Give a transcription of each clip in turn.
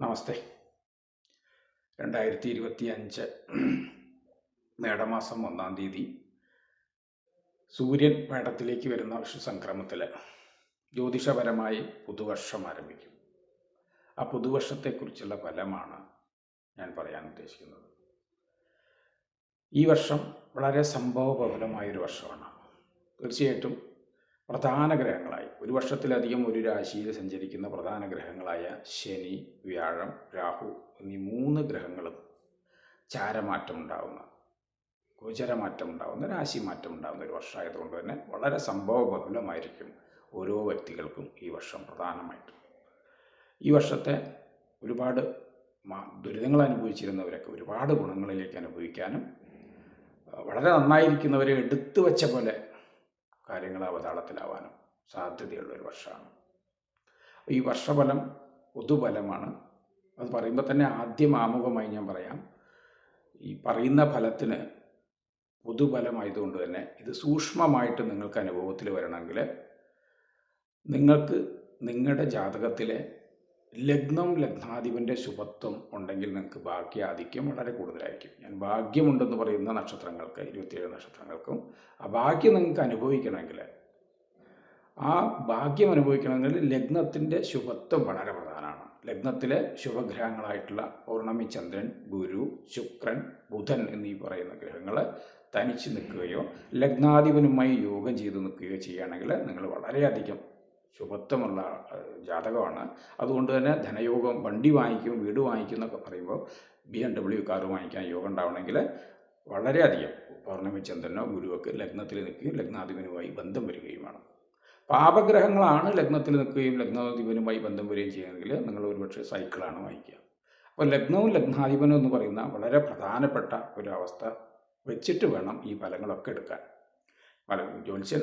നമസ്തേ. രണ്ടായിരത്തി ഇരുപത്തി അഞ്ച് മേടമാസം ഒന്നാം തീയതി സൂര്യൻ മേടത്തിലേക്ക് വരുന്ന വിഷുസംക്രമത്തിൽ ജ്യോതിഷപരമായി പുതുവർഷം ആരംഭിക്കും. ആ പുതുവർഷത്തെക്കുറിച്ചുള്ള ഫലമാണ് ഞാൻ പറയാൻ ഉദ്ദേശിക്കുന്നത്. ഈ വർഷം വളരെ സംഭവബഹുലമായൊരു വർഷമാണ്. തീർച്ചയായിട്ടും പ്രധാന ഗ്രഹങ്ങളായി. ഒരു വർഷത്തിലധികം ഒരു രാശിയിൽ സഞ്ചരിക്കുന്ന പ്രധാന ഗ്രഹങ്ങളായ ശനി വ്യാഴം രാഹു എന്നീ മൂന്ന് ഗ്രഹങ്ങളും ചാരമാറ്റം ഉണ്ടാകുന്ന ഗോചരമാറ്റം ഉണ്ടാകുന്ന രാശിമാറ്റം ഉണ്ടാകുന്ന ഒരു വർഷമായതുകൊണ്ട് തന്നെ വളരെ സംഭവബഹുലമായിരിക്കും ഓരോ വ്യക്തികൾക്കും ഈ വർഷം പ്രധാനമായിട്ടും. ഈ വർഷത്തെ ഒരുപാട് ദുരിതങ്ങൾ അനുഭവിച്ചിരുന്നവരൊക്കെ ഒരുപാട് ഗുണങ്ങളിലേക്ക് അനുഭവിക്കാനും വളരെ നന്നായിരിക്കുന്നവരെ എടുത്തു വെച്ച പോലെ കാര്യങ്ങൾ അവതാളത്തിലാവാനും സാധ്യതയുള്ള ഒരു വർഷമാണ്. ഈ വർഷഫലം പൊതുഫലമാണ്. അത് പറയുമ്പോൾ തന്നെ ആദ്യം ആമുഖമായി ഞാൻ പറയാം. ഈ പറയുന്ന ഫലത്തിന് പൊതുഫലമായതുകൊണ്ട് തന്നെ ഇത് സൂക്ഷ്മമായിട്ട് നിങ്ങൾക്ക് അനുഭവത്തിൽ വരണമെങ്കിൽ നിങ്ങൾക്ക് നിങ്ങളുടെ ജാതകത്തിലെ ലഗ്നം ലഗ്നാധിപന്റെ ശുഭത്വം ഉണ്ടെങ്കിൽ നിങ്ങൾക്ക് ഭാഗ്യാധിക്യം വളരെ കൂടുതലായിരിക്കും. ഞാൻ ഭാഗ്യമുണ്ടെന്ന് പറയുന്ന നക്ഷത്രങ്ങൾക്ക് ഇരുപത്തിയേഴ് നക്ഷത്രങ്ങൾക്കും ആ ഭാഗ്യം നിങ്ങൾക്ക് അനുഭവിക്കണമെങ്കിൽ ആ ഭാഗ്യം അനുഭവിക്കണമെങ്കിൽ ലഗ്നത്തിന്റെ ശുഭത്വം വളരെ പ്രധാനമാണ്. ലഗ്നത്തിലെ ശുഭഗ്രഹങ്ങളായിട്ടുള്ള പൗർണമി ചന്ദ്രൻ ഗുരു ശുക്രൻ ബുധൻ എന്നീ പറയുന്ന ഗ്രഹങ്ങൾ തനിച്ച് നിൽക്കുകയോ ലഗ്നാധിപനുമായി യോഗം ചെയ്ത് നിൽക്കുകയോ ചെയ്യുകയാണെങ്കിൽ നിങ്ങൾ വളരെയധികം ശുഭത്വമുള്ള ജാതകമാണ്. അതുകൊണ്ട് തന്നെ ധനയോഗം വണ്ടി വാങ്ങിക്കും വീട് വാങ്ങിക്കും എന്നൊക്കെ പറയുമ്പോൾ ബി എം ഡബ്ല്യു കാർ വാങ്ങിക്കാൻ യോഗം ഉണ്ടാവണമെങ്കിൽ വളരെയധികം പൗർണമി ചന്ദ്രനോ ഗുരുവൊക്കെ ലഗ്നത്തിൽ നിൽക്കുകയും ലഗ്നാധിപനുമായി ബന്ധം വരികയും വേണം. പാപഗ്രഹങ്ങളാണ് ലഗ്നത്തിൽ നിൽക്കുകയും ലഗ്നാധിപനുമായി ബന്ധം വരികയും ചെയ്യുമെങ്കിൽ നിങ്ങൾ ഒരുപക്ഷെ സൈക്കിളാണ് വാങ്ങിക്കുക. അപ്പോൾ ലഗ്നവും ലഗ്നാധിപനും എന്ന് പറയുന്ന വളരെ പ്രധാനപ്പെട്ട ഒരു അവസ്ഥ വെച്ചിട്ട് വേണം ഈ ഫലങ്ങളൊക്കെ എടുക്കാൻ. ഫലം ജ്യോത്സ്യൻ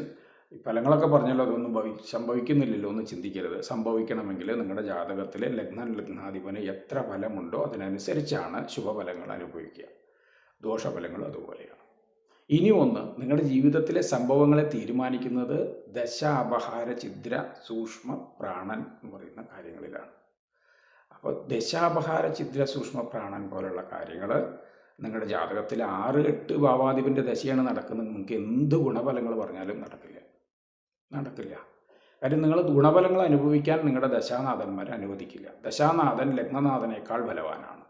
ഈ ഫലങ്ങളൊക്കെ പറഞ്ഞാലോ അതൊന്നും ഭവി സംഭവിക്കുന്നില്ലല്ലോ എന്ന് ചിന്തിക്കരുത്. സംഭവിക്കണമെങ്കിൽ നിങ്ങളുടെ ജാതകത്തിൽ ലഗ്ന ലഗ്നാധിപന് എത്ര ഫലമുണ്ടോ അതിനനുസരിച്ചാണ് ശുഭഫലങ്ങൾ അനുഭവിക്കുക. ദോഷഫലങ്ങൾ അതുപോലെയാണ്. ഇനി ഒന്ന് നിങ്ങളുടെ ജീവിതത്തിലെ സംഭവങ്ങളെ തീരുമാനിക്കുന്നത് ദശ അപഹാര ഛിദ്ര സൂക്ഷ്മ പ്രാണൻ എന്ന് പറയുന്ന കാര്യങ്ങളിലാണ്. അപ്പോൾ ദശാപഹാര ഛിദ്ര സൂക്ഷ്മ പ്രാണൻ പോലുള്ള കാര്യങ്ങൾ നിങ്ങളുടെ ജാതകത്തിൽ ആറ് എട്ട് ഭാവാധിപന്റെ ദശയാണ് നടക്കുന്നത്. നിങ്ങൾക്ക് എന്ത് ഗുണഫലങ്ങൾ പറഞ്ഞാലും നടക്കില്ല. നടക്കില്ല. കാര്യം നിങ്ങൾ ഗുണഫലങ്ങൾ അനുഭവിക്കാൻ നിങ്ങളുടെ ദശാനാഥന്മാരെ അനുവദിക്കില്ല. ദശാനാഥൻ ലഗ്നനാഥനേക്കാൾ ബലവാനാണ്.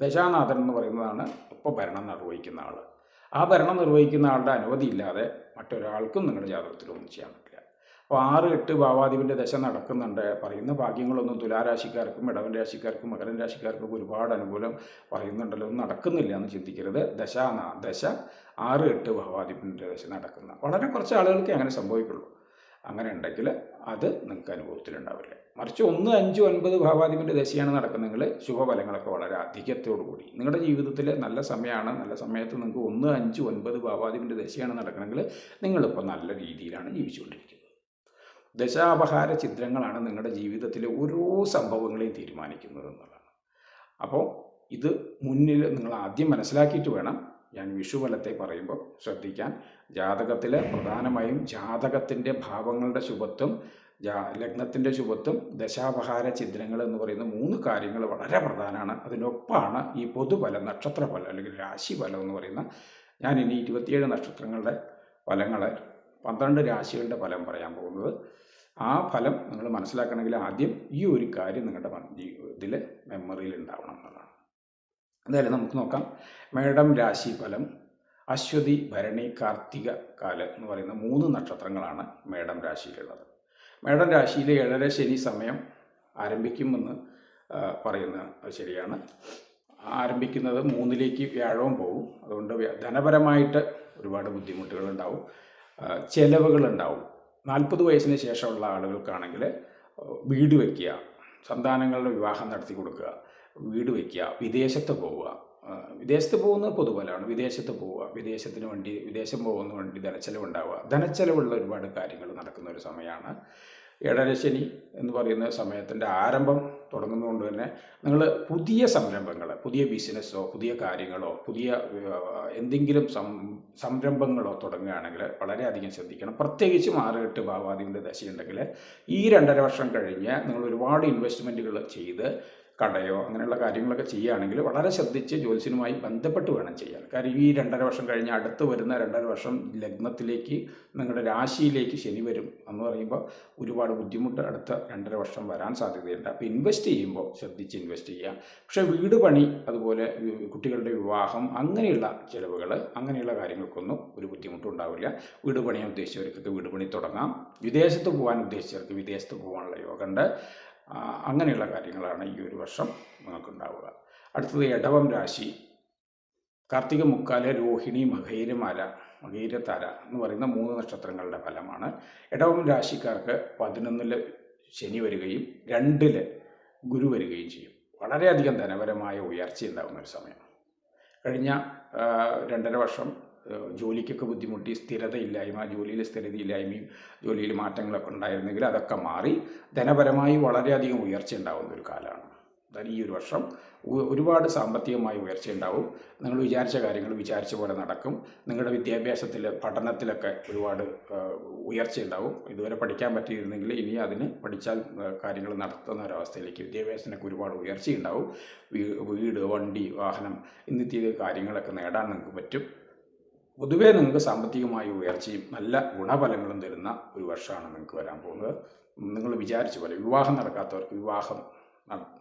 ദശാനാഥൻ എന്ന് പറയുന്നതാണ് ഒപ്പം ഭരണം നിർവഹിക്കുന്ന ആൾ ആ ഭരണം നിർവഹിക്കുന്ന ആളുടെ അനുമതിയില്ലാതെ മറ്റൊരാൾക്കും നിങ്ങളുടെ ജാതകത്തിലൊന്നും ചെയ്യാൻ പറ്റില്ല. അപ്പോൾ ആറ് എട്ട് ഭാവാദീപിന്റെ ദശ നടക്കുന്നുണ്ട്. പറയുന്ന ഭാഗ്യങ്ങളൊന്നും തുലാരാശിക്കാർക്കും ഇടവൻ രാശിക്കാർക്കും മകരൻ രാശിക്കാർക്കും ഒരുപാട് അനുകൂലം പറയുന്നുണ്ടല്ലോ. ഒന്നും നടക്കുന്നില്ല എന്ന് ചിന്തിക്കരുത്. ദശ ദശ ആറ് എട്ട് ഭാവാധിപന്റെ ദശ നടക്കുന്ന. വളരെ കുറച്ച് ആളുകൾക്ക് അങ്ങനെ സംഭവിക്കുള്ളൂ. അങ്ങനെ ഉണ്ടെങ്കിൽ അത് നിങ്ങൾക്ക് അനുഭവത്തിലുണ്ടാവില്ല. മറിച്ച് ഒന്ന് അഞ്ച് ഒൻപത് ഭാവാധിപന്റെ ദശയാണ് നടക്കുന്നതെങ്കിൽ ശുഭഫലങ്ങളൊക്കെ വളരെ അധികത്തോടു കൂടി. നിങ്ങളുടെ ജീവിതത്തിൽ നല്ല സമയമാണ്. നല്ല സമയത്ത് നിങ്ങൾക്ക് ഒന്ന് അഞ്ച് ഒൻപത് ഭാവാധിപന്റെ ദശയാണ് നടക്കണമെങ്കിൽ നിങ്ങളിപ്പോൾ നല്ല രീതിയിലാണ് ജീവിച്ചുകൊണ്ടിരിക്കുന്നത്. ദശാപഹാര ചിത്രങ്ങളാണ് നിങ്ങളുടെ ജീവിതത്തിലെ ഓരോ സംഭവങ്ങളെയും തീരുമാനിക്കുന്നത് എന്നുള്ളതാണ്. അപ്പോൾ ഇത് മുന്നിൽ നിങ്ങൾ ആദ്യം മനസ്സിലാക്കിയിട്ട് വേണം ഞാൻ വിഷുഫലത്തെ പറയുമ്പോൾ ശ്രദ്ധിക്കാൻ. ജാതകത്തിൽ പ്രധാനമായും ജാതകത്തിന്റെ ഭാവങ്ങളുടെ ശുഭത്വം ജാ ലഗ്നത്തിന്റെ ശുഭത്വം ദശാപഹാര ചിത്രങ്ങൾ എന്ന് പറയുന്ന മൂന്ന് കാര്യങ്ങൾ വളരെ പ്രധാനമാണ്. അതിനൊപ്പമാണ് ഈ പൊതുഫലം നക്ഷത്രഫലം അല്ലെങ്കിൽ രാശിഫലം എന്ന് പറയുന്ന ഞാൻ ഇനി ഇരുപത്തിയേഴ് നക്ഷത്രങ്ങളുടെ ഫലങ്ങൾ പന്ത്രണ്ട് രാശികളുടെ ഫലം പറയാൻ പോകുന്നത്. ആ ഫലം നിങ്ങൾ മനസ്സിലാക്കണമെങ്കിൽ ആദ്യം ഈ ഒരു കാര്യം നിങ്ങളുടെ ഇതിൽ മെമ്മറിയിൽ ഉണ്ടാവണം എന്നുള്ളതാണ്. എന്തായാലും നമുക്ക് നോക്കാം. മേഡം രാശി ഫലം അശ്വതി ഭരണി കാർത്തിക കാല എന്ന് പറയുന്ന മൂന്ന് നക്ഷത്രങ്ങളാണ് മേടം രാശിയിലുള്ളത്. മേടം രാശിയിലെ ഏഴര ശനി സമയം ആരംഭിക്കുമെന്ന് പറയുന്ന ശരിയാണ്. ആരംഭിക്കുന്നത് മൂന്നിലേക്ക് വ്യാഴവും പോകും അതുകൊണ്ട് ധനപരമായിട്ട് ഒരുപാട് ബുദ്ധിമുട്ടുകൾ ഉണ്ടാവും ചെലവുകൾ ഉണ്ടാവും നാൽപ്പത് വയസ്സിന് ശേഷമുള്ള ആളുകൾക്കാണെങ്കിൽ വീട് വയ്ക്കുക സന്താനങ്ങളുടെ വിവാഹം നടത്തി കൊടുക്കുക വീട് വയ്ക്കുക വിദേശത്ത് പോവുക വിദേശത്ത് പോകുന്നത് പൊതുപോലാണ് വിദേശത്ത് പോവുക വിദേശത്തിന് വേണ്ടി വിദേശം പോകുന്ന വേണ്ടി ധനച്ചെലവുണ്ടാവുക ധനച്ചെലവുള്ള ഒരുപാട് കാര്യങ്ങൾ നടക്കുന്ന ഒരു സമയമാണ്. ഏഴരശനി എന്ന് പറയുന്ന സമയത്തിന്റെ ആരംഭം തുടങ്ങുന്നതുകൊണ്ട് തന്നെ നിങ്ങൾ പുതിയ സംരംഭങ്ങൾ പുതിയ ബിസിനസ്സോ പുതിയ കാര്യങ്ങളോ പുതിയ എന്തെങ്കിലും സംരംഭങ്ങളോ തുടങ്ങുകയാണെങ്കിൽ വളരെയധികം ശ്രദ്ധിക്കണം. പ്രത്യേകിച്ച് ആറ് ഭാവാദിയുടെ ദശയുണ്ടെങ്കിൽ ഈ രണ്ടര വർഷം കഴിഞ്ഞ് നിങ്ങൾ ഒരുപാട് ഇൻവെസ്റ്റ്മെന്റുകൾ ചെയ്ത് കടയോ അങ്ങനെയുള്ള കാര്യങ്ങളൊക്കെ ചെയ്യുകയാണെങ്കിൽ വളരെ ശ്രദ്ധിച്ച് ജ്യോത്സ്യനുമായി ബന്ധപ്പെട്ട് വേണം ചെയ്യാൻ. കാര്യം ഈ രണ്ടര വർഷം കഴിഞ്ഞ് അടുത്ത് വരുന്ന രണ്ടര വർഷം ലഗ്നത്തിലേക്ക് നിങ്ങളുടെ രാശിയിലേക്ക് ശനി വരും എന്ന് പറയുമ്പോൾ ഒരുപാട് ബുദ്ധിമുട്ട് അടുത്ത രണ്ടര വർഷം വരാൻ സാധ്യതയുണ്ട്. അപ്പോൾ ഇൻവെസ്റ്റ് ചെയ്യുമ്പോൾ ശ്രദ്ധിച്ച് ഇൻവെസ്റ്റ് ചെയ്യുക. പക്ഷേ വീട് പണി അതുപോലെ കുട്ടികളുടെ വിവാഹം അങ്ങനെയുള്ള ചിലവുകൾ അങ്ങനെയുള്ള കാര്യങ്ങൾക്കൊന്നും ഒരു ബുദ്ധിമുട്ടും ഉണ്ടാവില്ല. വീട് പണിയാൻ ഉദ്ദേശിച്ചവർക്കൊക്കെ വീട് പണി തുടങ്ങാം. വിദേശത്ത് പോകാൻ ഉദ്ദേശിച്ചവർക്ക് വിദേശത്ത് പോകാനുള്ള യോഗമുണ്ട് അങ്ങനെയുള്ള കാര്യങ്ങളാണ് ഈ ഒരു വർഷം നിങ്ങൾക്കുണ്ടാവുക അടുത്തത് ഇടവം രാശി. കാർത്തിക മുക്കാൽ രോഹിണി മകൈരമാല മകൈരത്താര എന്ന് പറയുന്ന മൂന്ന് നക്ഷത്രങ്ങളുടെ ഫലമാണ്. ഇടവം രാശിക്കാർക്ക് പതിനൊന്നിൽ ശനി വരികയും രണ്ടിൽ ഗുരു വരികയും ചെയ്യും. വളരെയധികം ധനപരമായ ഉയർച്ച ഉണ്ടാകുന്ന ഒരു സമയം. കഴിഞ്ഞ രണ്ടര വർഷം ജോലിക്കൊക്കെ ബുദ്ധിമുട്ടി സ്ഥിരതയില്ലായ്മ ജോലിയിൽ സ്ഥിരതയില്ലായ്മയും ജോലിയിൽ മാറ്റങ്ങളൊക്കെ ഉണ്ടായിരുന്നെങ്കിൽ അതൊക്കെ മാറി ധനപരമായി വളരെയധികം ഉയർച്ച ഉണ്ടാകുന്ന ഒരു കാലമാണ്. അതായത് ഈ ഒരു വർഷം ഒരുപാട് സാമ്പത്തികമായി ഉയർച്ച ഉണ്ടാവും. നിങ്ങൾ വിചാരിച്ച കാര്യങ്ങൾ വിചാരിച്ച പോലെ നടക്കും. നിങ്ങളുടെ വിദ്യാഭ്യാസത്തിൽ പഠനത്തിലൊക്കെ ഒരുപാട് ഉയർച്ച ഉണ്ടാവും. ഇതുവരെ പഠിക്കാൻ പറ്റിയിരുന്നെങ്കിൽ ഇനി അതിന് പഠിച്ചാൽ കാര്യങ്ങൾ നടത്തുന്ന ഒരവസ്ഥയിലേക്ക് വിദ്യാഭ്യാസത്തിനൊക്കെ ഒരുപാട് ഉയർച്ച ഉണ്ടാവും വീട് വണ്ടി വാഹനം ഇന്നത്തെ കാര്യങ്ങളൊക്കെ നേടാൻ നിങ്ങൾക്ക് പറ്റും. പൊതുവേ നിങ്ങൾക്ക് സാമ്പത്തികമായ ഉയർച്ചയും നല്ല ഗുണഫലങ്ങളും തരുന്ന ഒരു വർഷമാണ് നിങ്ങൾക്ക് വരാൻ പോകുന്നത്. നിങ്ങൾ വിചാരിച്ച പോലെ വിവാഹം നടക്കാത്തവർക്ക് വിവാഹം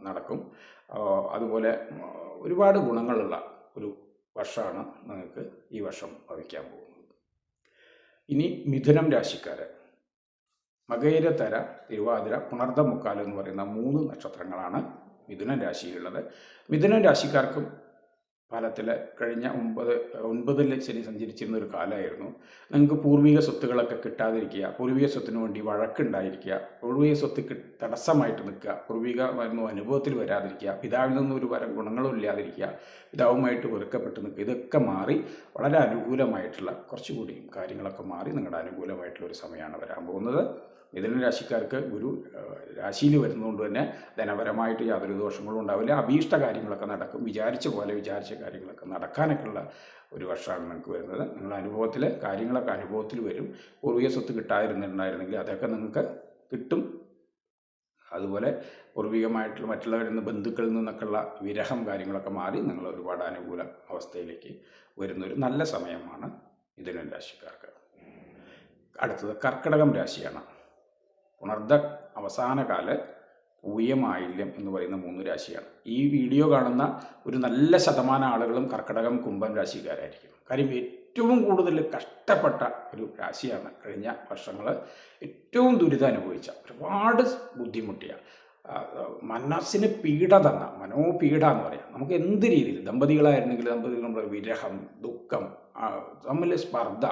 നടക്കും. അതുപോലെ ഒരുപാട് ഗുണങ്ങളുള്ള ഒരു വർഷമാണ് നിങ്ങൾക്ക് ഈ വർഷം ഭവിക്കാൻ പോകുന്നത്. ഇനി മിഥുനം രാശിക്കാരൻ മകയിരത്തര തിരുവാതിര പുണർദ എന്ന് പറയുന്ന മൂന്ന് നക്ഷത്രങ്ങളാണ് മിഥുനം രാശിയിലുള്ളത്. മിഥുനം രാശിക്കാർക്കും ഫലത്തിൽ കഴിഞ്ഞ ഒമ്പത് ഒൻപതിൽ ശനി സഞ്ചരിച്ചിരുന്ന ഒരു കാലമായിരുന്നു. നിങ്ങൾക്ക് പൂർവിക സ്വത്തുകളൊക്കെ കിട്ടാതിരിക്കുക പൂർവിക സ്വത്തിന് വേണ്ടി വഴക്കുണ്ടായിരിക്കുക പൂർവിക സ്വത്ത് തടസ്സമായിട്ട് നിൽക്കുക പൂർവിക അനുഭവത്തിൽ വരാതിരിക്കുക പിതാവിൽ നിന്നും ഒരു വരം ഗുണങ്ങളും ഇല്ലാതിരിക്കുക പിതാവുമായിട്ട് വെറുക്കപ്പെട്ട് നിൽക്കുക ഇതൊക്കെ മാറി വളരെ അനുകൂലമായിട്ടുള്ള കുറച്ചുകൂടി കാര്യങ്ങളൊക്കെ മാറി നിങ്ങളുടെ അനുകൂലമായിട്ടുള്ള ഒരു സമയമാണ് വരാൻ പോകുന്നത്. മിഥുന രാശിക്കാർക്ക് ഗുരു രാശിയിൽ വരുന്നതുകൊണ്ട് തന്നെ ധനപരമായിട്ട് യാതൊരു ദോഷങ്ങളും ഉണ്ടാവില്ല. അഭീഷ്ട കാര്യങ്ങളൊക്കെ നടക്കും. വിചാരിച്ച പോലെ വിചാരിച്ച കാര്യങ്ങളൊക്കെ നടക്കാനൊക്കെയുള്ള ഒരു വർഷമാണ് നിങ്ങൾക്ക് വരുന്നത്. നിങ്ങൾ അനുഭവത്തിൽ കാര്യങ്ങളൊക്കെ അനുഭവത്തിൽ വരും. പൂർവിക സ്വത്ത് കിട്ടാതിരുന്നിട്ടുണ്ടായിരുന്നെങ്കിൽ അതൊക്കെ നിങ്ങൾക്ക് കിട്ടും. അതുപോലെ പൂർവികമായിട്ടുള്ള മറ്റുള്ളവരിൽ നിന്ന് ബന്ധുക്കളിൽ നിന്നൊക്കെയുള്ള വിരഹം കാര്യങ്ങളൊക്കെ മാറി നിങ്ങൾ ഒരുപാട് അനുകൂല അവസ്ഥയിലേക്ക് വരുന്ന ഒരു നല്ല സമയമാണ് മിഥുനൻ രാശിക്കാർക്ക്. അടുത്തത് കർക്കിടകം രാശിയാണ്. പുണർദ അവസാനകാല പൂയമായില്യം എന്ന് പറയുന്ന മൂന്ന് രാശിയാണ്. ഈ വീഡിയോ കാണുന്ന ഒരു നല്ല ശതമാനം ആളുകളും കർക്കിടകം കുംഭം രാശിക്കാരായിരിക്കും. കാര്യം ഏറ്റവും കൂടുതൽ കഷ്ടപ്പെട്ട ഒരു രാശിയാണ് കഴിഞ്ഞ വർഷങ്ങൾ ഏറ്റവും ദുരിതം അനുഭവിച്ച ഒരുപാട് ബുദ്ധിമുട്ടിയ മനസ്സിന് പീഡ തന്ന മനോപീഡ എന്ന് പറയാം. നമുക്ക് എന്ത് രീതിയിൽ ദമ്പതികളായിരുന്നെങ്കിൽ ദമ്പതികളുടെ വിരഹം ദുഃഖം തമ്മിൽ സ്പർദ്ധ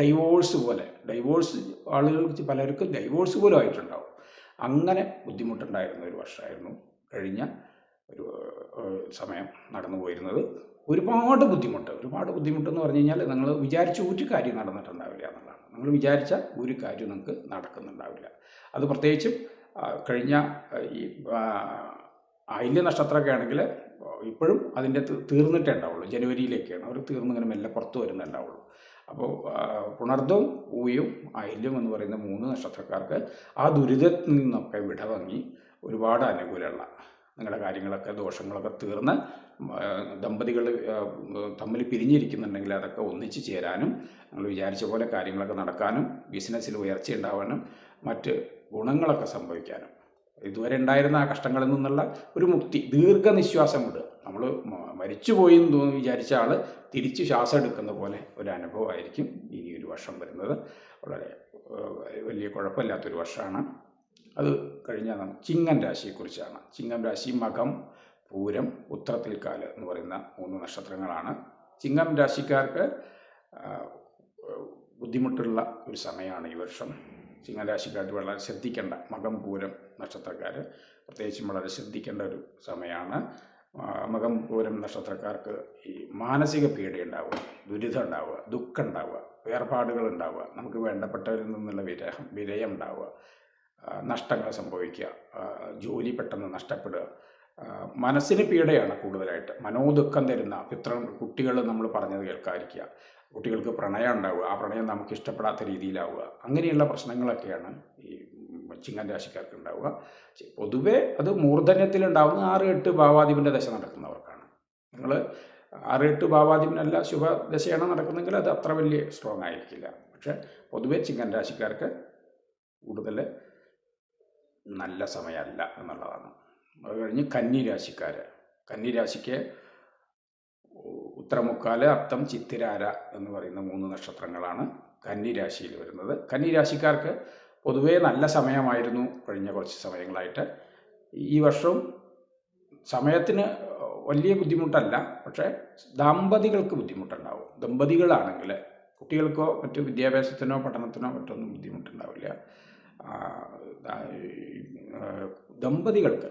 ഡൈവോഴ്സ് പോലെ. ഡൈവോഴ്സ് ആളുകൾക്ക് പലർക്കും ഡൈവോഴ്സ് പോലും ആയിട്ടുണ്ടാവും. അങ്ങനെ ബുദ്ധിമുട്ടുണ്ടായിരുന്ന ഒരു വർഷമായിരുന്നു കഴിഞ്ഞ ഒരു സമയം നടന്നു പോയിരുന്നത്. ഒരുപാട് ബുദ്ധിമുട്ട് ഒരുപാട് ബുദ്ധിമുട്ടെന്ന് പറഞ്ഞു കഴിഞ്ഞാൽ നിങ്ങൾ വിചാരിച്ച ഒരു കാര്യം നടന്നിട്ടുണ്ടാവില്ല എന്നുള്ളതാണ്. നിങ്ങൾ വിചാരിച്ച ഒരു കാര്യം നിങ്ങൾക്ക് നടക്കുന്നുണ്ടാവില്ല. അത് പ്രത്യേകിച്ചും കഴിഞ്ഞ ഈ അയൽ നക്ഷത്രമൊക്കെ ആണെങ്കിൽ ഇപ്പോഴും അതിന്റെ തീർന്നിട്ടേ ഉണ്ടാവുള്ളൂ. ജനുവരിയിലേക്കാണ്. അവർ തീർന്ന് ഇങ്ങനെ മെല്ലെ പുറത്ത് വരുന്നുണ്ടാവുള്ളൂ അപ്പോൾ പുണർദവും ഊയും അയലും എന്ന് പറയുന്ന മൂന്ന് നക്ഷത്രക്കാർക്ക് ആ ദുരിതത്തിൽ നിന്നൊക്കെ വിടവങ്ങി ഒരുപാട് അനുകൂലമുള്ള നിങ്ങളുടെ കാര്യങ്ങളൊക്കെ ദോഷങ്ങളൊക്കെ തീർന്ന് ദമ്പതികൾ തമ്മിൽ പിരിഞ്ഞിരിക്കുന്നുണ്ടെങ്കിൽ അതൊക്കെ ഒന്നിച്ച് ചേരാനും നിങ്ങൾ വിചാരിച്ച പോലെ കാര്യങ്ങളൊക്കെ നടക്കാനും ബിസിനസ്സിൽ ഉയർച്ച ഉണ്ടാവാനും മറ്റ് ഗുണങ്ങളൊക്കെ സംഭവിക്കാനും. ഇതുവരെ ഉണ്ടായിരുന്ന ആ കഷ്ടങ്ങളിൽ നിന്നുള്ള ഒരു മുക്തി ദീർഘനിശ്വാസം വിടുക നമ്മൾ മരിച്ചുപോയി എന്ന് തോന്നി വിചാരിച്ച ആൾ തിരിച്ച് ശ്വാസം എടുക്കുന്ന പോലെ ഒരു അനുഭവമായിരിക്കും ഇനി ഒരു വർഷം വരുന്നത്. വളരെ വലിയ കുഴപ്പമില്ലാത്തൊരു വർഷമാണ്. അത് കഴിഞ്ഞാൽ നമുക്ക് ചിങ്ങൻ രാശിയെക്കുറിച്ചാണ്. ചിങ്ങൻ രാശി മകം പൂരം ഉത്രത്തിൽ കാൽ എന്ന് പറയുന്ന മൂന്ന് നക്ഷത്രങ്ങളാണ്. ചിങ്ങം രാശിക്കാർക്ക് ബുദ്ധിമുട്ടുള്ള ഒരു സമയമാണ് ഈ വർഷം. ചിങ്ങം രാശിക്കാർ വളരെ ശ്രദ്ധിക്കേണ്ട മകം പൂരം നക്ഷത്രക്കാർ പ്രത്യേകിച്ചും വളരെ ശ്രദ്ധിക്കേണ്ട ഒരു സമയമാണ് മകം പൂരം നക്ഷത്രക്കാർക്ക് ഈ മാനസിക പീഡ ഉണ്ടാവുക ദുരിതം ഉണ്ടാവുക ദുഃഖം ഉണ്ടാവുക വേർപാടുകൾ ഉണ്ടാവുക നമുക്ക് വേണ്ടപ്പെട്ടവരിൽ നിന്നുള്ള വിരഹം വിരയം ഉണ്ടാവുക നഷ്ടങ്ങൾ സംഭവിക്കുക ജോലി പെട്ടെന്ന് നഷ്ടപ്പെടുക. മനസ്സിന് പീഡയാണ് കൂടുതലായിട്ട്. മനോദുഃഖം തരുന്ന പിത്ര കുട്ടികൾ നമ്മൾ പറഞ്ഞത് കേൾക്കാതിരിക്കുക. കുട്ടികൾക്ക് പ്രണയം ഉണ്ടാവുക ആ പ്രണയം നമുക്ക് ഇഷ്ടപ്പെടാത്ത രീതിയിലാവുക അങ്ങനെയുള്ള പ്രശ്നങ്ങളൊക്കെയാണ് ഈ ചിങ്ങൻ രാശിക്കാർക്ക് ഉണ്ടാവുക. പൊതുവേ അത് മൂർധന്യത്തിലുണ്ടാവുന്ന ആറ് എട്ട് ഭാവാധിപന്റെ ദശ നടക്കുന്നവർക്കാണ്. നിങ്ങൾ ആറ് എട്ട് ഭാവാധിപനല്ല ശുഭദശയാണ് നടക്കുന്നെങ്കിൽ അത് അത്ര വലിയ സ്ട്രോങ് ആയിരിക്കില്ല. പക്ഷേ പൊതുവേ ചിങ്ങൻ രാശിക്കാർക്ക് കൂടുതൽ നല്ല സമയമല്ല എന്നുള്ളതാണ്. അത് കഴിഞ്ഞ് കന്നി രാശിക്കാർ കന്നി രാശിക്ക് ഉത്തരമുക്കാൽ അത്തം ചിത്തിരാര എന്ന് പറയുന്ന മൂന്ന് നക്ഷത്രങ്ങളാണ് കന്നി രാശിയിൽ വരുന്നത്. കന്നി രാശിക്കാർക്ക് പൊതുവേ നല്ല സമയമായിരുന്നു കഴിഞ്ഞ കുറച്ച് സമയങ്ങളായിട്ട്. ഈ വർഷവും സമയത്തിന് വലിയ ബുദ്ധിമുട്ടല്ല. പക്ഷേ ദമ്പതികൾക്ക് ബുദ്ധിമുട്ടുണ്ടാവും. ദമ്പതികളാണെങ്കിൽ കുട്ടികൾക്കോ മറ്റു വിദ്യാഭ്യാസത്തിനോ പഠനത്തിനോ മറ്റൊന്നും ബുദ്ധിമുട്ടുണ്ടാവില്ല. ദമ്പതികൾക്ക്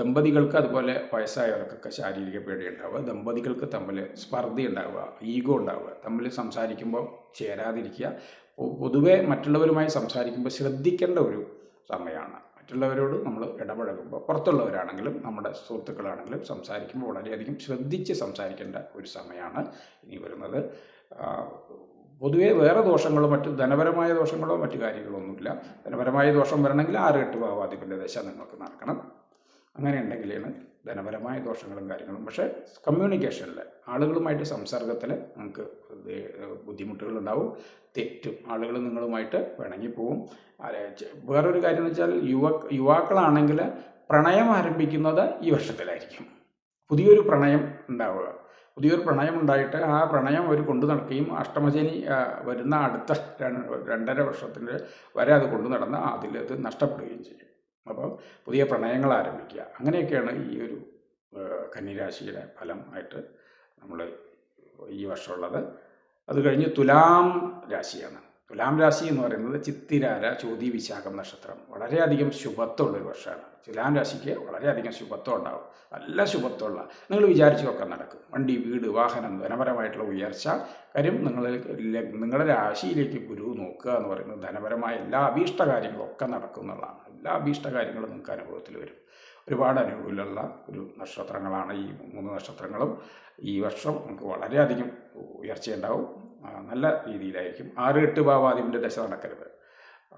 ദമ്പതികൾക്ക് അതുപോലെ വയസ്സായവർക്കൊക്കെ ശാരീരിക പേടി ഉണ്ടാവുക ദമ്പതികൾക്ക് തമ്മിൽ സ്പർദ്ധ ഉണ്ടാവുക ഈഗോ ഉണ്ടാവുക തമ്മിൽ സംസാരിക്കുമ്പോൾ ചേരാതിരിക്കുക പൊതുവെ മറ്റുള്ളവരുമായി സംസാരിക്കുമ്പോൾ ശ്രദ്ധിക്കേണ്ട ഒരു സമയമാണ്. മറ്റുള്ളവരോട് നമ്മൾ ഇടപഴകുമ്പോൾ പുറത്തുള്ളവരാണെങ്കിലും നമ്മുടെ സുഹൃത്തുക്കളാണെങ്കിലും സംസാരിക്കുമ്പോൾ വളരെയധികം ശ്രദ്ധിച്ച് സംസാരിക്കേണ്ട ഒരു സമയമാണ് ഇനി വരുന്നത്. പൊതുവേ വേറെ ദോഷങ്ങളോ മറ്റു ധനപരമായ ദോഷങ്ങളോ മറ്റു കാര്യങ്ങളോ ഒന്നുമില്ല ധനപരമായ ദോഷം വരണമെങ്കിൽ ആറ് എട്ട് ഭാവാധിപന്റെ ദശ നിങ്ങൾക്ക് നടക്കണം. അങ്ങനെ ഉണ്ടെങ്കിലാണ് ധനപരമായ ദോഷങ്ങളും കാര്യങ്ങളും. പക്ഷേ കമ്മ്യൂണിക്കേഷനിൽ ആളുകളുമായിട്ട് സംസർഗത്തിൽ നമുക്ക് ബുദ്ധിമുട്ടുകളുണ്ടാവും. തെറ്റും ആളുകൾ നിങ്ങളുമായിട്ട് പോവും വേറൊരു കാര്യം എന്ന് വെച്ചാൽ യുവ യുവാക്കളാണെങ്കിൽ പ്രണയം ആരംഭിക്കുന്നത് ഈ വർഷത്തിലായിരിക്കും. പുതിയൊരു പ്രണയം ഉണ്ടാവുക. പുതിയൊരു പ്രണയം ഉണ്ടായിട്ട് ആ പ്രണയം അവർ കൊണ്ടു നടക്കുകയും അഷ്ടമശനി വരുന്ന അടുത്ത രണ്ടര വർഷത്തിന്റെ വരെ അത് കൊണ്ടു നടന്ന് അതിലത് നഷ്ടപ്പെടുകയും ചെയ്യും. അപ്പോൾ പുതിയ പ്രണയങ്ങൾ ആരംഭിക്കുക. അങ്ങനെയൊക്കെയാണ് ഈ ഒരു കന്നിരാശിയുടെ ഫലം ആയിട്ട് നമ്മൾ ഈ വർഷമുള്ളത്. അത് കഴിഞ്ഞ് തുലാം രാശിയാണ്. തുലാം രാശി എന്ന് പറയുന്നത് ചിത്തിരാര ചോതി വിശാഖം നക്ഷത്രം വളരെയധികം ശുഭത്വമുള്ളൊരു വർഷമാണ്. തുലാം രാശിക്ക് വളരെയധികം ശുഭത്വം ഉണ്ടാവും. നല്ല ശുഭത്വമുള്ള നിങ്ങൾ വിചാരിച്ചതൊക്കെ നടക്കും. വണ്ടി വീട് വാഹനം ധനപരമായിട്ടുള്ള ഉയർച്ച കാര്യം നിങ്ങൾ നിങ്ങളുടെ രാശിയിലേക്ക് ഗുരു നോക്കുക എന്ന് പറയുന്നത് ധനപരമായ എല്ലാ അഭീഷ്ട കാര്യങ്ങളും ഒക്കെ നടക്കും എന്നുള്ളതാണ്. എല്ലാ അഭീഷ്ട കാര്യങ്ങളും നിങ്ങൾക്ക് അനുഭവത്തിൽ വരും. ഒരുപാട് അനുകൂലമുള്ള ഒരു നക്ഷത്രങ്ങളാണ് ഈ മൂന്ന് നക്ഷത്രങ്ങളും. ഈ വർഷം നമുക്ക് വളരെയധികം ഉയർച്ചയുണ്ടാവും. നല്ല രീതിയിലായിരിക്കും. ആറ് എട്ട് ഭാവാദിമിന്റെ ദശ നടക്കരുത്.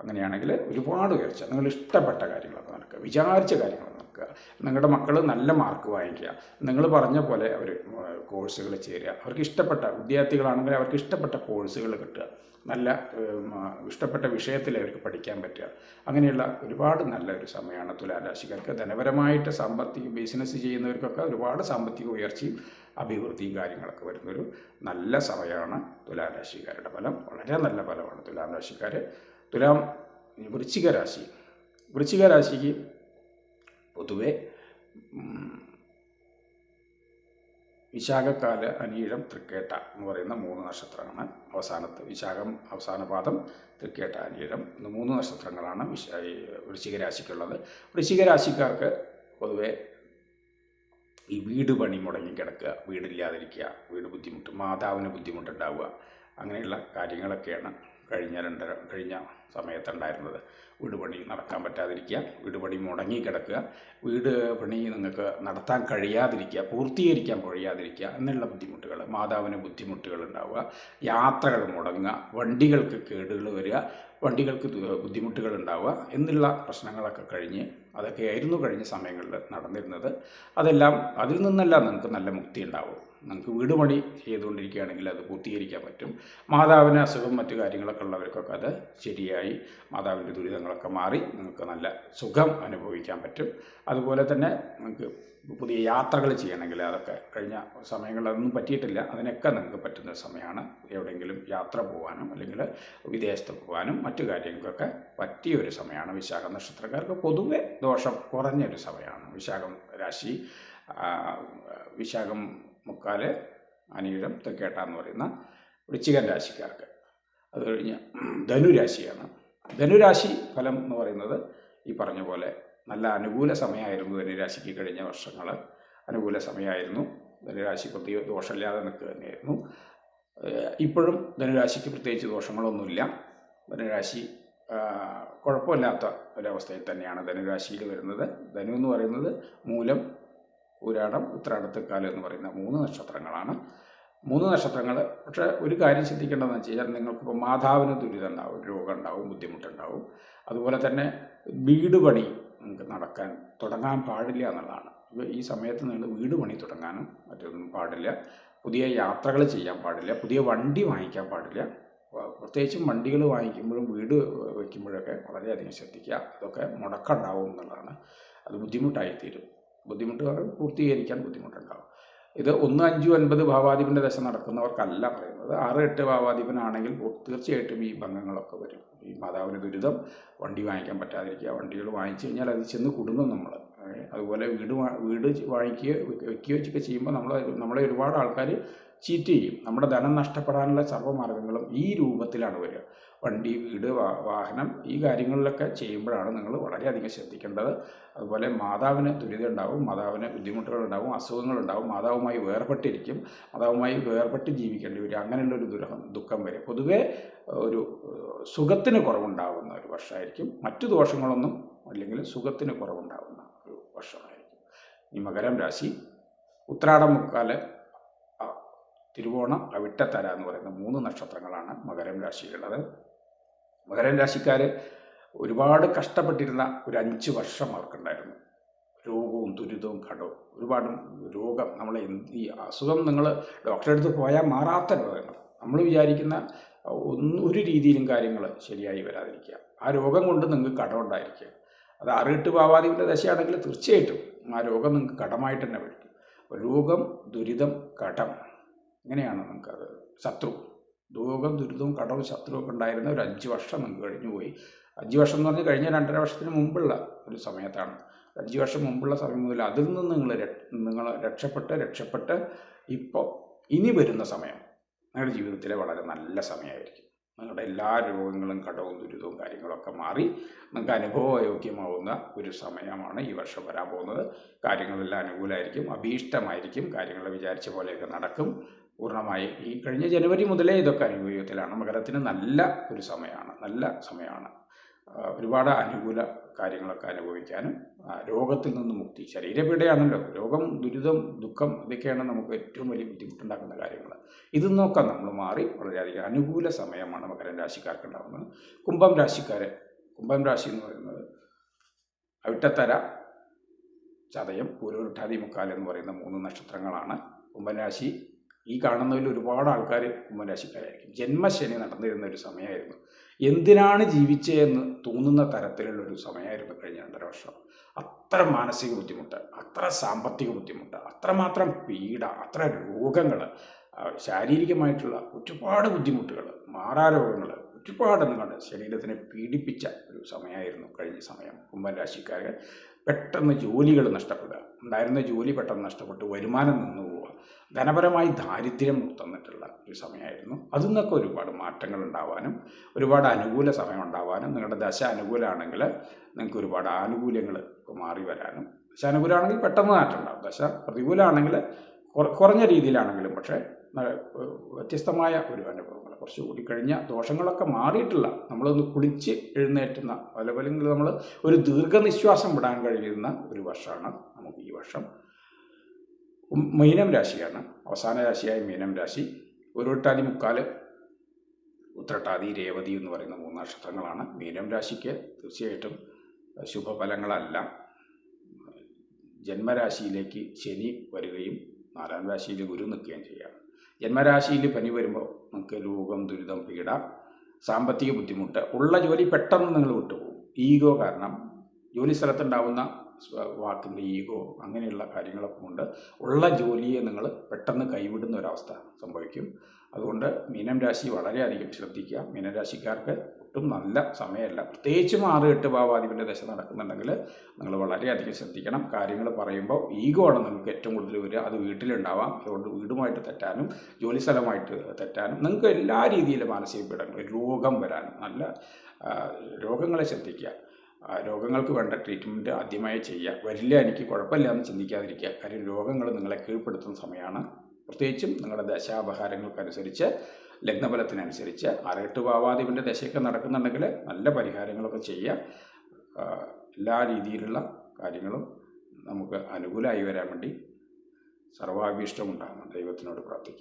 അങ്ങനെയാണെങ്കിൽ ഒരുപാട് ഉയർച്ച. നിങ്ങൾ ഇഷ്ടപ്പെട്ട കാര്യങ്ങളൊക്കെ നടക്കുക. വിചാരിച്ച കാര്യങ്ങൾ നടക്കുക. നിങ്ങളുടെ മക്കൾ നല്ല മാർക്ക് വാങ്ങിക്കുക. നിങ്ങൾ പറഞ്ഞ പോലെ അവർ കോഴ്സുകൾ ചേരുക. അവർക്ക് ഇഷ്ടപ്പെട്ട വിദ്യാർത്ഥികളാണെങ്കിൽ അവർക്ക് ഇഷ്ടപ്പെട്ട കോഴ്സുകൾ കിട്ടുക. നല്ല ഇഷ്ടപ്പെട്ട വിഷയത്തിൽ അവർക്ക് പഠിക്കാൻ പറ്റുക. അങ്ങനെയുള്ള ഒരുപാട് നല്ല ഒരു സമയമാണ് തുലാരാശിക്കാർക്ക്. ധനപരമായിട്ട് സാമ്പത്തിക ബിസിനസ് ചെയ്യുന്നവർക്കൊക്കെ ഒരുപാട് സാമ്പത്തിക ഉയർച്ചയും അഭിവൃദ്ധിയും കാര്യങ്ങളൊക്കെ വരുന്നൊരു നല്ല സമയമാണ് തുലാരാശിക്കാരുടെ ഫലം. വളരെ നല്ല ഫലമാണ് തുലാം രാശിക്കാർ തുലാം വൃശ്ചിക രാശി. വൃശ്ചിക രാശിക്ക് പൊതുവെ വിശാഖക്കാല അനീഴം തൃക്കേട്ട എന്ന് പറയുന്ന മൂന്ന് നക്ഷത്രങ്ങളാണ് അവസാനത്ത് വിശാഖം അവസാന പാദം തൃക്കേട്ട അനീഴം എന്ന മൂന്ന് നക്ഷത്രങ്ങളാണ് വിശ വൃശ്ചികരാശിക്കുള്ളത്. വൃശ്ചികരാശിക്കാർക്ക് പൊതുവെ ഈ വീട് പണി മുടങ്ങിക്കിടക്കുക വീടില്ലാതിരിക്കുക വീട് ബുദ്ധിമുട്ട് മാതാവിന് ബുദ്ധിമുട്ടുണ്ടാവുക അങ്ങനെയുള്ള കാര്യങ്ങളൊക്കെയാണ് കഴിഞ്ഞ രണ്ടര കഴിഞ്ഞ സമയത്തുണ്ടായിരുന്നത്. വീട് പണി നടക്കാൻ പറ്റാതിരിക്കുക വീട് പണി മുടങ്ങിക്കിടക്കുക വീട് പണി നിങ്ങൾക്ക് നടത്താൻ കഴിയാതിരിക്കുക പൂർത്തീകരിക്കാൻ കഴിയാതിരിക്കുക എന്നുള്ള ബുദ്ധിമുട്ടുകൾ മാതാവിന് ബുദ്ധിമുട്ടുകൾ ഉണ്ടാവുക യാത്രകൾ മുടങ്ങുക വണ്ടികൾക്ക് കേടുകൾ വരിക വണ്ടികൾക്ക് ബുദ്ധിമുട്ടുകൾ ഉണ്ടാവുക എന്നുള്ള പ്രശ്നങ്ങളൊക്കെ കഴിഞ്ഞ് അതൊക്കെയായിരുന്നു കഴിഞ്ഞ സമയങ്ങളിൽ നടന്നിരുന്നത്. അതെല്ലാം അതിൽ നിന്നെല്ലാം നിങ്ങൾക്ക് നല്ല മുക്തി ഉണ്ടാവും. നിങ്ങൾക്ക് വീട് പണി ചെയ്തുകൊണ്ടിരിക്കുകയാണെങ്കിൽ അത് പൂർത്തീകരിക്കാൻ പറ്റും. മാതാവിന് അസുഖം മറ്റു കാര്യങ്ങളൊക്കെ ഉള്ളവർക്കൊക്കെ അത് ശരിയായി മാതാവിന്റെ ദുരിതങ്ങളൊക്കെ മാറി നിങ്ങൾക്ക് നല്ല സുഖം അനുഭവിക്കാൻ പറ്റും. അതുപോലെ തന്നെ നിങ്ങൾക്ക് പുതിയ യാത്രകൾ ചെയ്യണമെങ്കിൽ അതൊക്കെ കഴിഞ്ഞ സമയങ്ങളിൽ അതൊന്നും പറ്റിയിട്ടില്ല. അതിനൊക്കെ നിങ്ങൾക്ക് പറ്റുന്ന സമയമാണ് എവിടെയെങ്കിലും യാത്ര പോകാനും അല്ലെങ്കിൽ വിദേശത്ത് പോകാനും മറ്റു കാര്യങ്ങൾക്കൊക്കെ പറ്റിയ ഒരു സമയമാണ്. വിശാഖ നക്ഷത്രക്കാർക്ക് പൊതുവെ ദോഷം കുറഞ്ഞൊരു സമയമാണ്. വിശാഖം രാശി വിശാഖം മുക്കാൽ അനീഴം തെക്കേട്ട എന്ന് പറയുന്ന വൃശ്ചികൻ രാശിക്കാർക്ക്. അത് കഴിഞ്ഞ് ധനുരാശിയാണ്. ധനുരാശി ഫലം എന്ന് പറയുന്നത് ഈ പറഞ്ഞ പോലെ നല്ല അനുകൂല സമയമായിരുന്നു ധനുരാശിക്ക് കഴിഞ്ഞ വർഷങ്ങൾ അനുകൂല സമയമായിരുന്നു. ധനുരാശി പ്രത്യേക ദോഷമില്ലാതെ നിൽക്കുക തന്നെയായിരുന്നു. ഇപ്പോഴും ധനുരാശിക്ക് പ്രത്യേകിച്ച് ദോഷങ്ങളൊന്നുമില്ല. ധനുരാശി കുഴപ്പമില്ലാത്ത ഒരവസ്ഥയിൽ തന്നെയാണ് ധനുരാശിയിൽ വരുന്നത്. ധനു എന്ന് പറയുന്നത് മൂലം പൂരാടം ഉത്രാടത്തക്കാലം എന്ന് പറയുന്ന മൂന്ന് നക്ഷത്രങ്ങളാണ്. മൂന്ന് നക്ഷത്രങ്ങൾ പക്ഷേ ഒരു കാര്യം ശ്രദ്ധിക്കേണ്ടതെന്ന് വെച്ച് കഴിഞ്ഞാൽ നിങ്ങൾക്കിപ്പോൾ മാതാവിന് ദുരിതം ഉണ്ടാവും രോഗം ഉണ്ടാവും ബുദ്ധിമുട്ടുണ്ടാവും. അതുപോലെ തന്നെ വീട് പണി നിങ്ങൾക്ക് നടക്കാൻ തുടങ്ങാൻ പാടില്ല എന്നുള്ളതാണ്. ഈ സമയത്ത് നിങ്ങൾ വീട് പണി തുടങ്ങാനും മറ്റൊന്നും പാടില്ല. പുതിയ യാത്രകൾ ചെയ്യാൻ പാടില്ല. പുതിയ വണ്ടി വാങ്ങിക്കാൻ പാടില്ല. പ്രത്യേകിച്ചും വണ്ടികൾ വാങ്ങിക്കുമ്പോഴും വീട് വയ്ക്കുമ്പോഴൊക്കെ വളരെയധികം ശ്രദ്ധിക്കുക. അതൊക്കെ മുടക്കമുണ്ടാവും എന്നുള്ളതാണ്. അത് ബുദ്ധിമുട്ടായി തീരും ബുദ്ധിമുട്ട് പൂർത്തീകരിക്കാൻ ബുദ്ധിമുട്ടുണ്ടാവും. ഇത് ഒന്ന് അഞ്ചു ഒൻപത് ഭാവാധിപന്റെ ദശ നടക്കുന്നവർക്കല്ല പറയുന്നത്. ആറ് എട്ട് ഭാവാധിപനാണെങ്കിൽ തീർച്ചയായിട്ടും ഈ ഭംഗങ്ങളൊക്കെ വരും. ഈ മാതാവിന് ദുരിതം വണ്ടി വാങ്ങിക്കാൻ പറ്റാതിരിക്കുക വണ്ടികൾ വാങ്ങിച്ചു കഴിഞ്ഞാൽ അത് ചെന്ന് കുടുങ്ങും നമ്മൾ അതുപോലെ വീട് വീട് വാങ്ങിക്കുക വെക്കുകയോ ഒക്കെ ചെയ്യുമ്പോൾ നമ്മൾ നമ്മളെ ഒരുപാട് ആൾക്കാർ ചീറ്റ് ചെയ്യും. നമ്മുടെ ധനം നഷ്ടപ്പെടാനുള്ള സർവമാർഗങ്ങളും ഈ രൂപത്തിലാണ് വരിക. വണ്ടി വീട് വാഹനം ഈ കാര്യങ്ങളിലൊക്കെ ചെയ്യുമ്പോഴാണ് നിങ്ങൾ വളരെയധികം ശ്രദ്ധിക്കേണ്ടത്. അതുപോലെ മാതാവിന് ദുരിതം ഉണ്ടാവും മാതാവിന് ബുദ്ധിമുട്ടുകളുണ്ടാവും അസുഖങ്ങളുണ്ടാവും മാതാവുമായി വേർപെട്ടിരിക്കും മാതാവുമായി വേർപെട്ട് ജീവിക്കേണ്ടി വരും. അങ്ങനെയുള്ള ഒരു ദുരഹം ദുഃഖം വരും. പൊതുവേ ഒരു സുഖത്തിന് കുറവുണ്ടാകുന്ന ഒരു വർഷമായിരിക്കും. മറ്റു ദോഷങ്ങളൊന്നും അല്ലെങ്കിൽ സുഖത്തിന് കുറവുണ്ടാകുന്ന വർഷമായിരിക്കും. ഈ മകരം രാശി ഉത്രാടം മുക്കാൽ തിരുവോണം അവിട്ടത്തര എന്ന് പറയുന്ന മൂന്ന് നക്ഷത്രങ്ങളാണ് മകരം രാശിയിലുള്ളത്. മകരം രാശിക്കാർ ഒരുപാട് കഷ്ടപ്പെട്ടിരുന്ന ഒരു അഞ്ച് വർഷം അവർക്കുണ്ടായിരുന്നു. രോഗവും ദുരിതവും കടവും ഒരുപാട് രോഗം. എന്ത് ഈ അസുഖം നിങ്ങൾ ഡോക്ടറെ അടുത്ത് പോയാൽ മാറാത്ത രോഗങ്ങൾ. നമ്മൾ വിചാരിക്കുന്ന ഒന്നും ഒരു രീതിയിലും കാര്യങ്ങൾ ശരിയായി വരാതിരിക്കുക. ആ രോഗം കൊണ്ട് നിങ്ങൾക്ക് കടം ഉണ്ടായിരിക്കുക. അത് അറിയിട്ട് ഭാവാദികളുടെ ദശയാണെങ്കിൽ തീർച്ചയായിട്ടും ആ രോഗം നിങ്ങൾക്ക് കടമായിട്ട് തന്നെ വരും. രോഗം ദുരിതം കടം ഇങ്ങനെയാണ് നിങ്ങൾക്കത് ശത്രു. രോഗം ദുരിതവും കടവും ശത്രുവൊക്കെ ഉണ്ടായിരുന്ന ഒരു അഞ്ച് വർഷം നിങ്ങൾക്ക് കഴിഞ്ഞു പോയി. അഞ്ച് വർഷം എന്ന് പറഞ്ഞ് കഴിഞ്ഞ രണ്ടര വർഷത്തിന് മുമ്പുള്ള ഒരു സമയത്താണ്. അഞ്ച് വർഷം മുമ്പുള്ള സമയം മുതൽ അതിൽ നിന്ന് നിങ്ങൾ നിങ്ങൾ രക്ഷപ്പെട്ട് രക്ഷപ്പെട്ട് ഇപ്പോൾ ഇനി വരുന്ന സമയം നിങ്ങളുടെ ജീവിതത്തിലെ വളരെ നല്ല സമയമായിരിക്കും. നിങ്ങളുടെ എല്ലാ രോഗങ്ങളും കടവും ദുരിതവും കാര്യങ്ങളൊക്കെ മാറി നിങ്ങൾക്ക് അനുഭവയോഗ്യമാവുന്ന ഒരു സമയമാണ് ഈ വർഷം വരാൻ പോകുന്നത്. കാര്യങ്ങളെല്ലാം അനുകൂലമായിരിക്കും അഭീഷ്ടമായിരിക്കും കാര്യങ്ങൾ വിചാരിച്ച പോലെയൊക്കെ നടക്കും. പൂർണമായി ഈ കഴിഞ്ഞ ജനുവരി മുതലേ ഇതൊക്കെ അനുഭവത്തിലാണ്. മകരത്തിന് നല്ല ഒരു സമയമാണ് നല്ല സമയമാണ്. ഒരുപാട് അനുകൂല കാര്യങ്ങളൊക്കെ അനുഭവിക്കാനും രോഗത്തിൽ നിന്ന് മുക്തി ശരീരപീഡയാണല്ലോ. രോഗം ദുരിതം ദുഃഖം ഇതൊക്കെയാണ് നമുക്ക് ഏറ്റവും വലിയ ബുദ്ധിമുട്ടുണ്ടാക്കുന്ന കാര്യങ്ങൾ. ഇതിൽ നിന്നൊക്കെ നമ്മൾ മാറി വളരെയധികം അനുകൂല സമയമാണ് മകരം രാശിക്കാർക്ക് ഉണ്ടാകുന്നത് കുംഭം രാശിക്കാരെ കുംഭം രാശി എന്ന് പറയുന്നത് അവിട്ടത്തര ചതയം പൂരോരുട്ടാതി മുക്കാൽ എന്ന് പറയുന്ന മൂന്ന് നക്ഷത്രങ്ങളാണ് കുംഭരാശി ഈ കാണുന്നതിൽ ഒരുപാട് ആൾക്കാർ കുംഭരാശിക്കാരായിരിക്കും ജന്മശനി നടന്നിരുന്ന ഒരു സമയമായിരുന്നു. എന്തിനാണ് ജീവിച്ചതെന്ന് തോന്നുന്ന തരത്തിലുള്ള ഒരു സമയമായിരുന്നു കഴിഞ്ഞ രണ്ടര വർഷം. അത്ര മാനസിക ബുദ്ധിമുട്ട് അത്ര സാമ്പത്തിക ബുദ്ധിമുട്ട് അത്രമാത്രം പീഡ അത്ര രോഗങ്ങൾ ശാരീരികമായിട്ടുള്ള ഒരുപാട് ബുദ്ധിമുട്ടുകൾ മാറാരോഗങ്ങൾ ഒരുപാട് നിങ്ങളുടെ ശരീരത്തിനെ പീഡിപ്പിച്ച ഒരു സമയമായിരുന്നു കഴിഞ്ഞ സമയം. കുംഭൻ രാശിക്കാർ പെട്ടെന്ന് ജോലികൾ നഷ്ടപ്പെടുക. ഉണ്ടായിരുന്ന ജോലി പെട്ടെന്ന് നഷ്ടപ്പെട്ട് വരുമാനം നിന്നു പോവുക ധനപരമായി ദാരിദ്ര്യം തന്നിട്ടുള്ള ഒരു സമയമായിരുന്നു. അതിൽ നിന്നൊക്കെ ഒരുപാട് മാറ്റങ്ങൾ ഉണ്ടാവാനും ഒരുപാട് അനുകൂല സമയം ഉണ്ടാവാനും നിങ്ങളുടെ ദശ അനുകൂലമാണെങ്കിൽ നിങ്ങൾക്ക് ഒരുപാട് ആനുകൂല്യങ്ങൾ മാറി വരാനും. ദശ അനുകൂലമാണെങ്കിൽ പെട്ടെന്ന് മാറ്റം ഉണ്ടാവും ദശ പ്രതികൂലമാണെങ്കിൽ കുറ- കുറഞ്ഞ രീതിയിലാണെങ്കിലും പക്ഷേ വ്യത്യസ്തമായ ഒരു അനുഭവങ്ങൾ. കുറച്ചുകൂടി കഴിഞ്ഞ ദോഷങ്ങളൊക്കെ മാറിയിട്ടില്ല നമ്മളൊന്ന് കുളിച്ച് എഴുന്നേറ്റുന്ന പല പല നമ്മൾ ഒരു ദീർഘനിശ്വാസം വിടാൻ കഴിയുന്ന ഒരു വർഷമാണ് നമുക്ക് ഈ വർഷം. മീനം രാശിയാണ് അവസാന രാശിയായ മീനം രാശി ഒരുട്ടാതി മുക്കാൽ ഉത്രട്ടാതി രേവതി എന്ന് പറയുന്ന മൂന്ന് നക്ഷത്രങ്ങളാണ്. മീനം രാശിക്ക് തീർച്ചയായിട്ടും ശുഭഫലങ്ങളല്ല. ജന്മരാശിയിലേക്ക് ശനി വരികയും നാലാം രാശിയിൽ ഗുരു നിൽക്കുകയും ചെയ്യാം. ജന്മരാശിയിൽ പനി വരുമ്പോൾ നമുക്ക് രോഗം ദുരിതം പീഡ സാമ്പത്തിക ബുദ്ധിമുട്ട് ഉള്ള ജോലി പെട്ടെന്ന് നിങ്ങൾ വിട്ടുപോകും. ഈഗോ കാരണം ജോലി സ്ഥലത്തുണ്ടാവുന്ന വാക്കിന്റെ ഈഗോ അങ്ങനെയുള്ള കാര്യങ്ങളൊക്കെ കൊണ്ട് ഉള്ള ജോലിയെ നിങ്ങൾ പെട്ടെന്ന് കൈവിടുന്ന ഒരവസ്ഥ സംഭവിക്കും. അതുകൊണ്ട് മീനം രാശി വളരെയധികം ശ്രദ്ധിക്കുക. മീനരാശിക്കാർക്ക് ഒട്ടും നല്ല സമയമല്ല. പ്രത്യേകിച്ചും ആറ് എട്ട് ഭാവാധിപന്റെ ദശ നടക്കുന്നുണ്ടെങ്കിൽ നിങ്ങൾ വളരെയധികം ശ്രദ്ധിക്കണം. കാര്യങ്ങൾ പറയുമ്പോൾ ഈഗോ ആണ് നിങ്ങൾക്ക് ഏറ്റവും കൂടുതൽ വരിക. അത് വീട്ടിലുണ്ടാവാം. അതുകൊണ്ട് വീടുമായിട്ട് തെറ്റാനും ജോലി സ്ഥലമായിട്ട് തെറ്റാനും നിങ്ങൾക്ക് എല്ലാ രീതിയിലും മാനസിക പീഡനങ്ങൾ രോഗം വരാനും നല്ല രോഗങ്ങളെ ശ്രദ്ധിക്കുക. രോഗങ്ങൾക്ക് വേണ്ട ട്രീറ്റ്മെന്റ് ആദ്യമായി ചെയ്യുക. വരില്ല എനിക്ക് കുഴപ്പമില്ല എന്ന് ചിന്തിക്കാതിരിക്കുക. കാര്യം രോഗങ്ങൾ നിങ്ങളെ കീഴ്പ്പെടുത്തുന്ന സമയമാണ്. പ്രത്യേകിച്ചും നിങ്ങളുടെ ദശാപഹാരങ്ങൾക്കനുസരിച്ച് ലഗ്നബലത്തിനനുസരിച്ച് അരട്ട് ഭാവാദിവിന്റെ ദശയൊക്കെ നടക്കുന്നുണ്ടെങ്കിൽ നല്ല പരിഹാരങ്ങളൊക്കെ ചെയ്യുക. എല്ലാ രീതിയിലുള്ള കാര്യങ്ങളും നമുക്ക് അനുകൂലമായി വരാൻ വേണ്ടി സർവാഭീഷ്ടം ഉണ്ടാകണം ദൈവത്തിനോട് പ്രാർത്ഥിക്കുക.